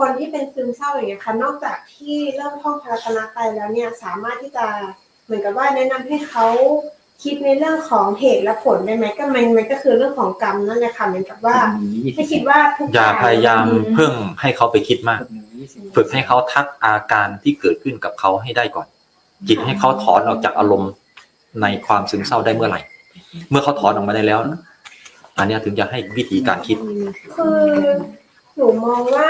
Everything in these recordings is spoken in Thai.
คนที่เป็นซึมเศร้าอย่างเงี้ยค่ะนอกจากที่เริ่มท่องพารัตนาไตรแล้วเนี่ยสามารถที่จะเหมือนกับว่าแนะนำให้เขาคิดในเรื่องของเหตุและผลได้ไหมก็มันมันก็คือเรื่องของกรรมนั่นแหละค่ะเหมือนกับว่าให้คิดว่าทุกอย่าพยายามอืมเพิ่งให้เขาไปคิดมาก ฝึกให้เขาทักอาการที่เกิดขึ้นกับเขาให้ได้ก่อน จิตให้เขาถอนออกจากอารมณ์ในความซึมเศร้าได้เมื่อไหร่ เมื่อเขาถอนออกมาได้แล้ว อันเนี้ยถึงจะให้วิธีการคิด คือ หนูมองว่า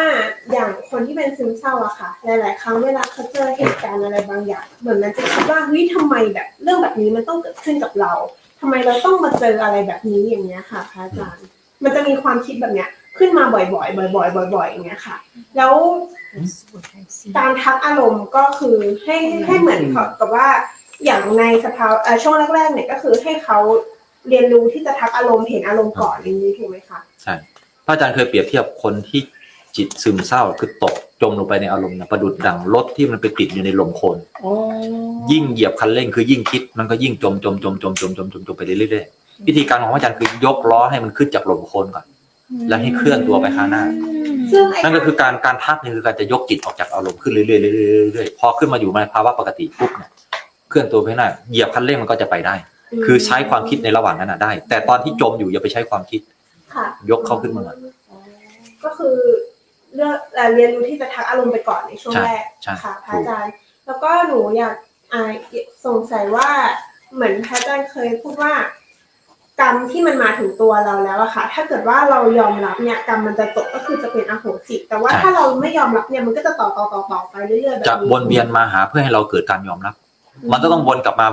อย่างคนที่เป็นซึมเศร้าอะค่ะ หลาย ๆ ครั้งเวลาเขาเจอเหตุการณ์อะไรบางอย่าง เหมือนมันจะคิดว่าเฮ้ยทำไมแบบ เรื่องแบบนี้มันต้องเกิดขึ้นกับเราทำไมเราต้องมาเจออะไรแบบนี้อย่างเงี้ยค่ะพระอาจารย์ มันจะมีความคิดแบบเนี้ย ขึ้นมาบ่อยๆ บ่อย ๆ บ่อย ๆ อย่างเงี้ยค่ะ แล้วการทักอารมณ์ก็คือให้ให้เหมือนกับว่าอย่างในสภาวะช่วงแรก ๆ เนี่ยก็คือให้เขาเรียนรู้ที่จะทักอารมณ์เห็นอารมณ์ก่อนอย่างนี้ถูกไหมคะใช่ พระอาจารย์เคยเปรียบเทียบคนที่จิตซึมเศร้าคือตกจมลงไปในอารมณ์นะประดุดดังรถที่มันไปติดอยู่ในลมโคลนยิ่งเหยียบคันเร่งคือยิ่งคิดมันก็ยิ่งจมจมจมจมจมจมจมจมไปเรื่อยๆวิธีการของพระอาจารย์คือยกล้อให้มันขึ้นจากลมโคลนก่อน แล้วให้เคลื่อนตัวไปข้างหน้าซึ่งไอ้นั่นก็คือการการทักนี่คือการจะยกจิตออกจากอารมณ์ขึ้นเรื่อยๆเรื่อยๆเรื่อยๆพอขึ้นมาอยู่ในภาวะปกติปุ๊บเนี่ยเคลื่อนตัวไปข้างหน้าเหยียบคันเร่งมันก็จะไปได้ คือใช้ความคิดในระหว่างนั้นนะได้ แต่ตอนที่จมอยู่อย่าไปใช้ความคิด ค่ะ ยกเขาขึ้นมาก่อนก็คือเลือกเอ่อเรียนรู้ที่จะทักอารมณ์ไปก่อนในช่วงใช่แรกใช่ค่ะพระอาจารย์ แล้วก็หนูอยากอ่าสงสัยว่าเหมือนพระอาจารย์เคยพูดว่ากรรมที่มันมาถึงตัวเราแล้วอะค่ะ ถ้าเกิดว่าเรายอมรับเนี่ยกรรมมันจะจบก็คือจะเป็นอโหสิแต่ว่าใช่ถ้าเราไม่ยอมรับเนี่ยมันก็จะต่อต่อต่อต่อไปเรื่อยๆแบบจะนี้วนเวียนมาหาเพื่อให้เราเกิดการยอมรับ มันก็ต้องวนกลับมา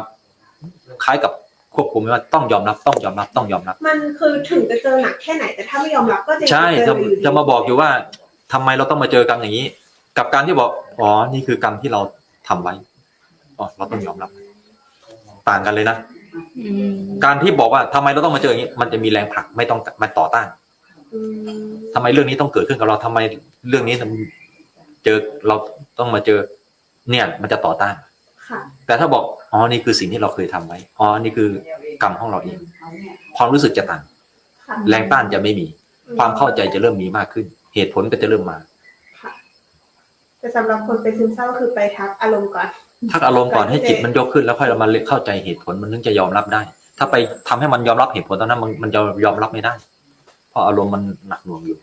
คล้ายกับ ควบคุมว่าต้องยอมรับต้องยอมรับต้องยอมรับ มันคือถึงจะเจอหนักแค่ไหนแต่ถ้าไม่ยอมรับก็จะยังใช่เจจะออยู่ดีจะมาบอกอยู่ว่าทำไมเราต้องมาเจอกรรมอย่างนี้ กับการที่บอกอ๋อนี่คือกรรมที่เราทำไว้อ๋อเราต้องยอมรับ ต่างกันเลยนะการที่บอกว่าทำไมเราต้องมาเจออย่างนี้ มันจะมีแรงผลักไม่ต้องมาต่อต้านอืมทำไมเรื่องนี้ต้องเกิดขึ้นกับเราทำไมเรื่องนี้เจอเราต้องมาเจอ เนี่ย มันจะต่อต้านค่ะ แต่ถ้าบอกอ๋อนี่คือสิ่งที่เราเคยทำไว้อ๋อนี่คือกรรมของเราเองความรู้สึกจะต่างค่ะแรงต้านจะไม่มี ความเข้าใจจะเริ่มมีมากขึ้น เหตุผลก็จะเริ่มมาค่ะแต่สำหรับคนเป็นซึมเศร้าคือไปทักอารมณ์ก่อนทักอารมณ์ก่อนให้จิตมันยกขึ้นแล้วค่อยเรามาเข้าใจเหตุผลมันถึงจะยอมรับได้ ถ้าไปทำให้มันยอมรับเหตุผลตอนนั้นมันมันจะยอมรับไม่ได้ เพราะอารมณ์มันหนักหน่วงอยู่